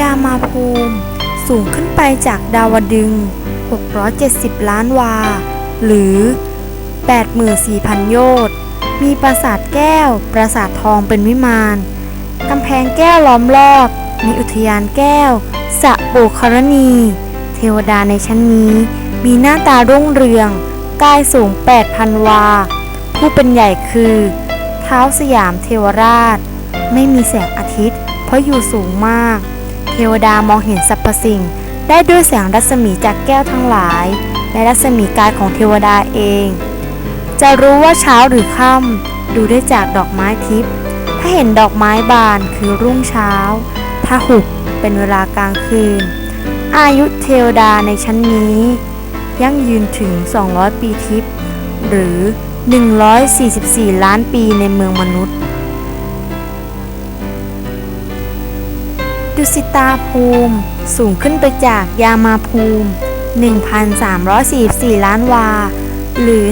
ยามาภูมิสูงขึ้นไปจากดาวดึง 670 ล้านวา หรือ 84,000 โยชน์ มีปราสาทแก้ว ปราสาททองเป็นวิมาน กำแพงแก้วล้อมรอบ มีอุทยานแก้วสระโบกครณี เทวดาในชั้นนี้ มีหน้าตารุ่งเรือง กายสูง 8,000 วา ผู้เป็นใหญ่คือเท้าสยามเทวราช ไม่มีแสงอาทิตย์ เพราะอยู่สูงมาก เทวดามองเห็นสรรพสิ่ง ได้ด้วยแสงรัศมีจากแก้วทั้งหลาย และรัศมีกายของเทวดาเอง จะรู้ว่าเช้าหรือค่ำดูได้จากดอกไม้ทิพย์ถ้าเห็นดอกไม้บานคือรุ่งเช้า ถ้าหุบเป็นเวลากลางคืน อายุเทวดาในชั้นนี้ ยั่งยืนถึง 200 ปีทิพย์หรือ 144 ล้านปีในเมืองมนุษย์ ดุสิตาภูมิ สูงขึ้นไปจากยามาภูมิ 1,344 ล้านวา หรือ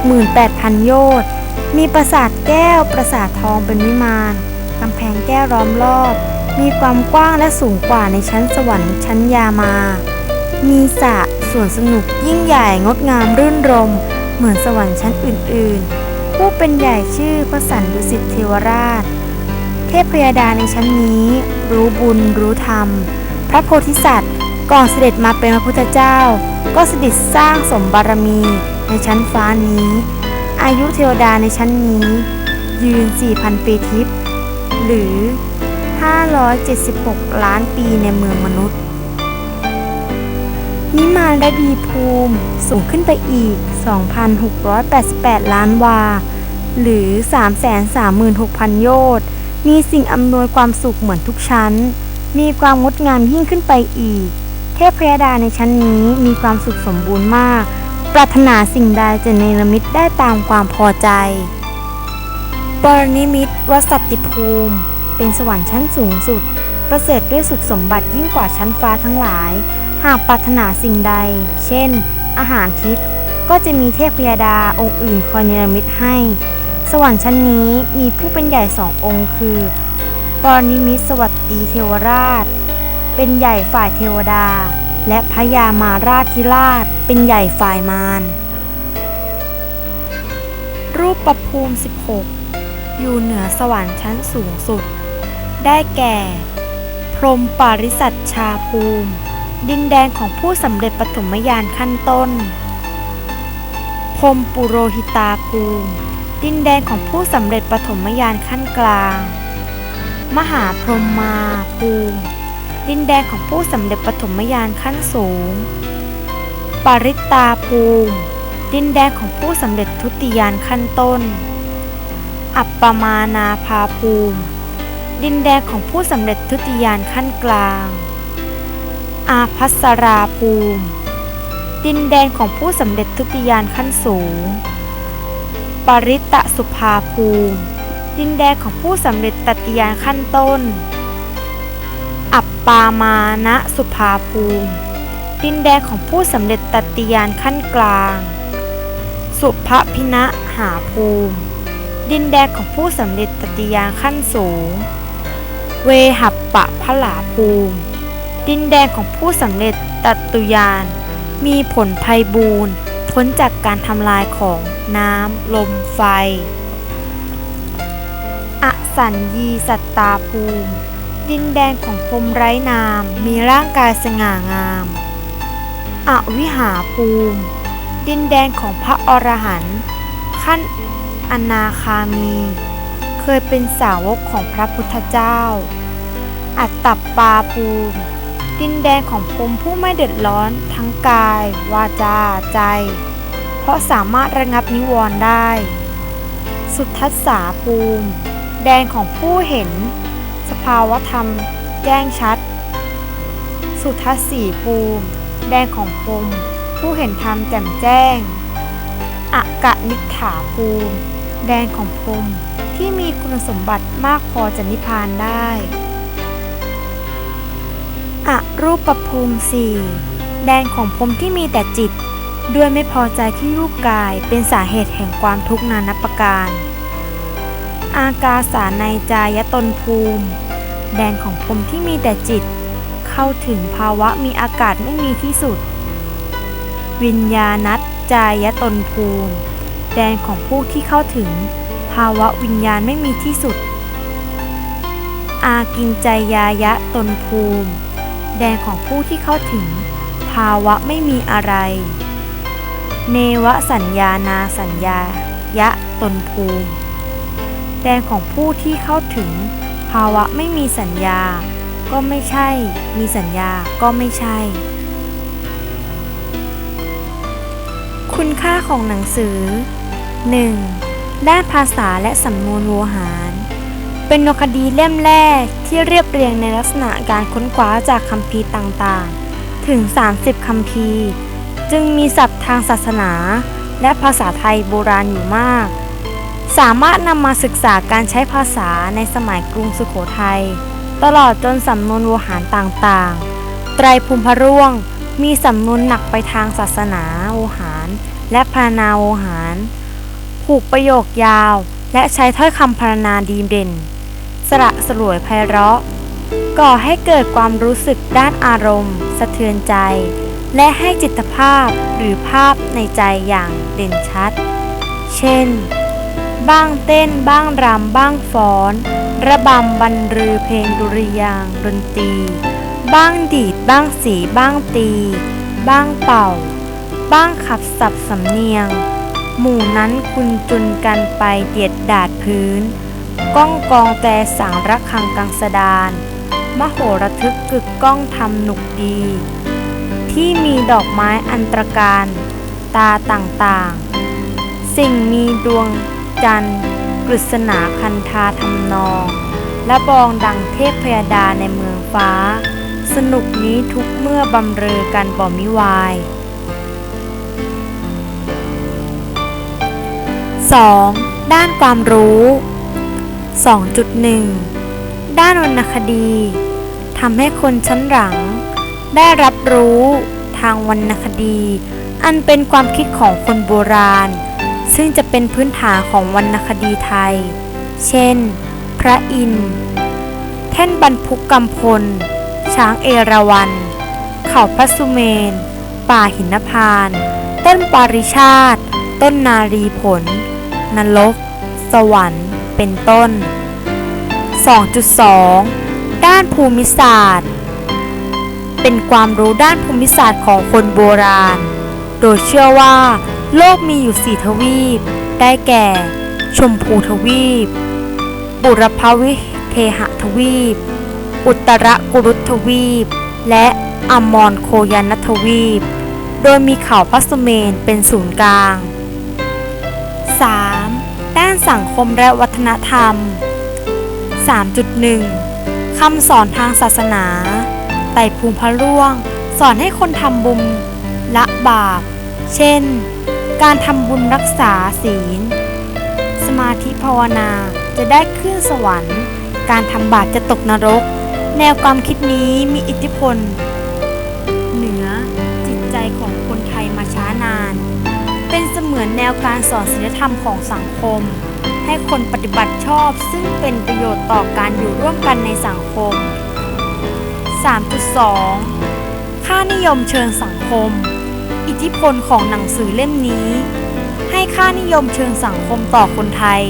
168,000 โยชน์ มีปราสาทแก้ว ปราสาททองเป็นวิมาน กำแพงแก้วล้อมรอบ มีความกว้างและสูงกว่าในชั้นสวรรค์ชั้นยามา มีสระสวนสนุกยิ่งใหญ่งดงามรื่นรม เหมือนสวรรค์ชั้นอื่น ๆ ผู้เป็นใหญ่ชื่อพระสันดุสิตเทวราช พพยาดาในชั้นนี้ รู้บุญรู้ธรรม พระโพธิสัตว์ ก่อนเสด็จมาเป็นพระพุทธเจ้า ก็เสด็จสร้างสมบารมีในชั้นฟ้านี้ อายุเทวดาในชั้นนี้ ยืน 4,000 ปีทิพย์หรือ 576 ล้านปีในเมืองมนุษย์ นิมานและดีภูมิสูงขึ้นไปอีก 2,688 ล้านวา หรือ 336,000 โยชน์ มีสิ่งอำนวยความสุขเหมือนทุกชั้น มีความงดงามยิ่งขึ้นไปอีก เทพพยดาในชั้นนี้มีความสุขสมบูรณ์มาก ปรารถนาสิ่งใดจะเนรมิตได้ตามความพอใจ ปรนิมิตวสัตติภูมิ เป็นสวรรค์ชั้นสูงสุด ประเสริฐด้วยสุขสมบัติยิ่งกว่าชั้นฟ้าทั้งหลาย หากปรารถนาสิ่งใด เช่น อาหารทิพย์ก็จะมีเทพพยดาองค์อื่นคอยเนรมิตให้ วรรค์ชั้นนี้มีผู้เป็นใหญ่สององค์คือ ปรนิมิตสวัสดีเทวราช เป็นใหญ่ฝ่ายเทวดา และพญามาราธิราช เป็นใหญ่ฝ่ายมารรูปประภูมิ 16 อยู่เหนือสวรรค์ชั้นสูงสุด ได้แก่ พรมปาริสัตชาภูมิ ดินแดนของผู้สำเร็จปฐมญาณขั้นต้น พรมปุโรหิตาภูมิ ดินแดนของผู้สำเร็จปฐมญาณขั้นกลาง มหาพรหมาภูมิดินแดนของผู้สำเร็จปฐมญาณขั้นสูงปาริตตาภูมิ ดินแดนของผู้สำเร็จทุติยานขั้นต้น อัปปมานาภาภูมิ ดินแดนของผู้สำเร็จทุติยานขั้นกลาง อาพัสราภูมิ ดินแดนของผู้สำเร็จทุติยานขั้นสูง ปริตตสุภาภูมิ ดินแดนของผู้สำเร็จตติยานขั้นต้น อัปปามานะสุภาภูมิ ดินแดนของผู้สำเร็จตติยานขั้นกลาง สุภพินะหาภูมิ ดินแดนของผู้สำเร็จตติยานขั้นสูง เวหัปปะพลาภูมิ ดินแดนของผู้สำเร็จตตุยาน มีผลภัยบูรณ์ พ้นจากการทำลายของน้ำ ลม ไฟ อสัญญีสัตตาภูมิ ดินแดนของพรมไร้นาม มีร่างกายสง่างาม อวิหาภูมิ ดินแดนของพระอรหันต์ ขั้นอนาคามี เคยเป็นสาวกของพระพุทธเจ้า อัตตปาภูมิ ดินแดนของพรมผู้ไม่เดือดร้อนทั้งกาย วาจา ใจ เพราะสามารถระงับนิวรณ์ได้ สุทัสสาภูมิ แดนของผู้เห็น สภาวธรรม แจ้งชัด สุทัสสีภูมิ แดนของพรมผู้เห็นธรรมแจ่มแจ้งอากะนิฐาภูมิ แดนของพรมที่มีคุณสมบัติมากพอจะนิพพานได้ อรูปภูมิสี่แดนของพรหมที่มีแต่จิต ด้วยไม่พอใจที่รูปกายเป็นสาเหตุแห่งความทุกข์นานับประการ อากาสาในจายตนภูมิ แดนของพรหมที่มีแต่จิต เข้าถึงภาวะมีอากาศไม่มีที่สุด วิญญาณัตจายตนภูมิ แดนของผู้ที่เข้าถึง ภาวะวิญญาณไม่มีที่สุด อากินจยายะตนภูมิ แดนของผู้ที่เข้าถึง ภาวะไม่มีอะไร เนวสัญญานาสัญญา ยะตนภูมิ แดนของผู้ที่เข้าถึง ภาวะไม่มีสัญญา ก็ไม่ใช่ มีสัญญาก็ไม่ใช่ คุณค่าของหนังสือ 1. ด้านภาษาและสำนวนโวหาร เป็นวคดีเล่มแรกที่เรียบเรียงในลักษณะการค้นคว้าจากคัมภีร์ต่างๆ ถึง 30 คัมภีร์ จึงมีศัพท์ทางศาสนา และภาษาไทยโบราณอยู่มาก สามารถนำมาศึกษาการใช้ภาษาในสมัยกรุงสุโขทัย ตลอดจนสำนวนโวหารต่างๆ ไตรภูมิพร่วง มีสำนวนหนักไปทางศาสนาโวหาร และพรรณนาโวหาร ผูกประโยคยาวและใช้ถ้อยคำพรรณนาดีเด่น สระสลวยไพเราะ ก่อให้เกิดความรู้สึกด้านอารมณ์ สะเทือนใจ และให้จิตภาพหรือภาพในใจอย่างเด่นชัด เช่น บ้างเต้นบ้างรำบ้างฟ้อน ระบำบรรลือเพลงดุริยางดนตรี บ้างดีดบ้างสีบ้างตี บ้างเป่า บ้างขับสับสำเนียง หมู่นั้นคุณจุนกันไปเดียดดาดพื้น ก้องกองแต่สังระคังกังสดาน มโหระทึกกึกก้องทำหนุกดี ที่มีดอกไม้อันตรการ ตาต่างๆ สิ่งมีดวงจันทร์กฤษณาคันธาทำนอง และบองดังเทพพยาดาในเมืองฟ้า สนุกนี้ทุกเมื่อบำเรอกันบ่มิวาย 2. ด้านความรู้ 2.1 ด้านวรรณคดีทำให้คนชั้นหลัง ได้รับรู้ทางวรรณคดี อันเป็นความคิดของคนโบราณ ซึ่งจะเป็นพื้นฐานของวรรณคดีไทย เช่น พระอินทร์แท่นบรรพุกกำพล ช้างเอราวัณเขาพระสุเมน ป่าหินพานต์ต้นปาริชาติ ต้นนารีผล นรก สวรรค์ เป็นต้น 2.2 ด้านภูมิศาสตร์ เป็นความรู้ด้านภูมิศาสตร์ของคนโบราณ โดยเชื่อว่า โลกมีอยู่สี่ทวีป ได้แก่ ชมพูทวีป บุรพวิเทหทวีป อุตรกุรุทวีป และอมรโคยานทวีป โดยมีเขาพระสุเมนเป็นศูนย์กลาง 3. สังคมและวัฒนธรรม 3.1 คำสอนทางศาสนา ไต่ภูมิพระร่วง สอนให้คนทำบุญละบาป เช่น การทำบุญรักษาศีล สมาธิภาวนาจะได้ขึ้นสวรรค์ การทำบาปจะตกนรก แนวความคิดนี้มีอิทธิพล เหนือจิตใจของคนไทยมาช้านาน เป็นเสมือนแนวการสอนศีลธรรมของสังคม ให้คนปฏิบัติชอบซึ่งเป็นประโยชน์ต่อการอยู่ร่วมกันในสังคม 3.2 ค่านิยมเชิงสังคม อิทธิพลของหนังสือเล่มนี้ ให้ค่านิยมเชิงสังคมต่อคนไทย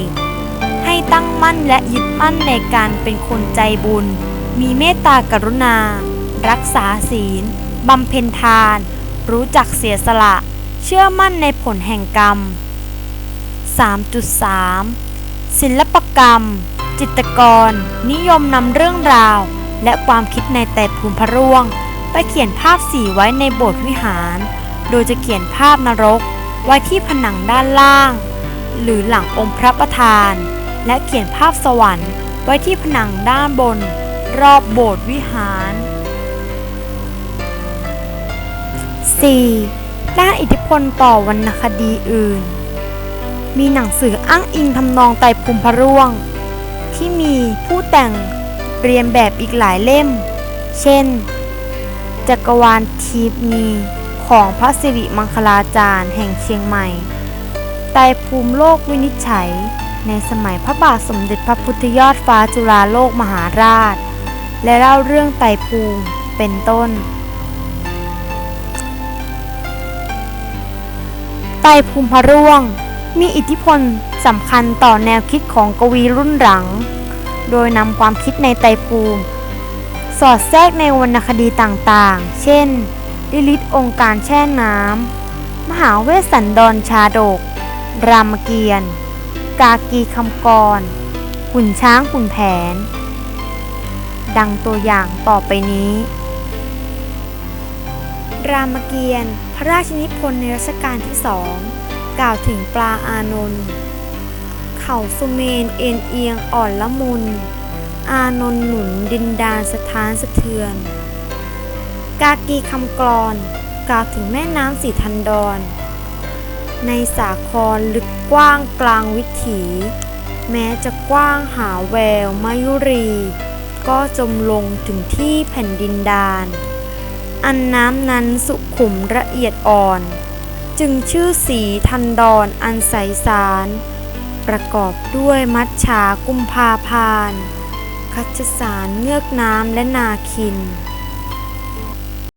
ให้ตั้งมั่นและยึดมั่นในการเป็นคนใจบุญ มีเมตตากรุณา รักษาศีลบำเพ็ญทาน รู้จักเสียสละ เชื่อมั่นในผลแห่งกรรม 3.3 ศิลปกรรม จิตกร นิยมนำเรื่องราว และความคิดในแต่ภูมิพระร่วง ไปเขียนภาพสีไว้ในโบสถ์วิหาร โดยจะเขียนภาพนรก ไว้ที่ผนังด้านล่าง หรือหลังองค์พระประธาน และเขียนภาพสวรรค์ ไว้ที่ผนังด้านบน รอบโบสถ์วิหาร 4. ด้านอิทธิพลต่อวรรณคดีอื่น มีหนังสืออ้างอิงทำนองไต่ภูมิพระร่วง ที่มีผู้แต่งเรียนแบบอีกหลายเล่ม เช่น จักรวาลทีปนีของพระสิริมังคลาจารย์แห่งเชียงใหม่ ไต่ภูมิโลกวินิจฉัย ในสมัยพระบาทสมเด็จพระพุทธยอดฟ้าจุฬาโลกมหาราช และเล่าเรื่องไต่ภูมิเป็นต้นไต่ภูมิพระร่วง มีอิทธิพลสำคัญต่อแนวคิดของกวีรุ่นหลัง โดยนำความคิดในไตรภูมิ สอดแทรกในวรรณคดีต่างๆ เช่นลิลิตองค์การแช่น้ำ มหาเวสสันดรชาดก รามเกียรติ์กากีคำกร ขุนช้างขุนแผน ดังตัวอย่างต่อไปนี้ รามเกียรติ์พระราชนิพนธ์ในรัชกาลที่สอง กล่าวถึงปลาอานนท์ เขาสุเมนเอ็นเอียงอ่อนละมุน อานนท์หนุนดินดานสถานสะเทือน กากีคำกรอนกล่าวถึงแม่น้ำสีทันดรในสาครลึกกว้างกลางวิถี แม้จะกว้างหาแววมายุรี ก็จมลงถึงที่แผ่นดินดาน อันน้ำนั้นสุขุมละเอียดอ่อน จึงชื่อสีทันดรอันใสสาร ประกอบด้วยมัชชากุมภาพานคัชสารเงือกน้ำและนาคิน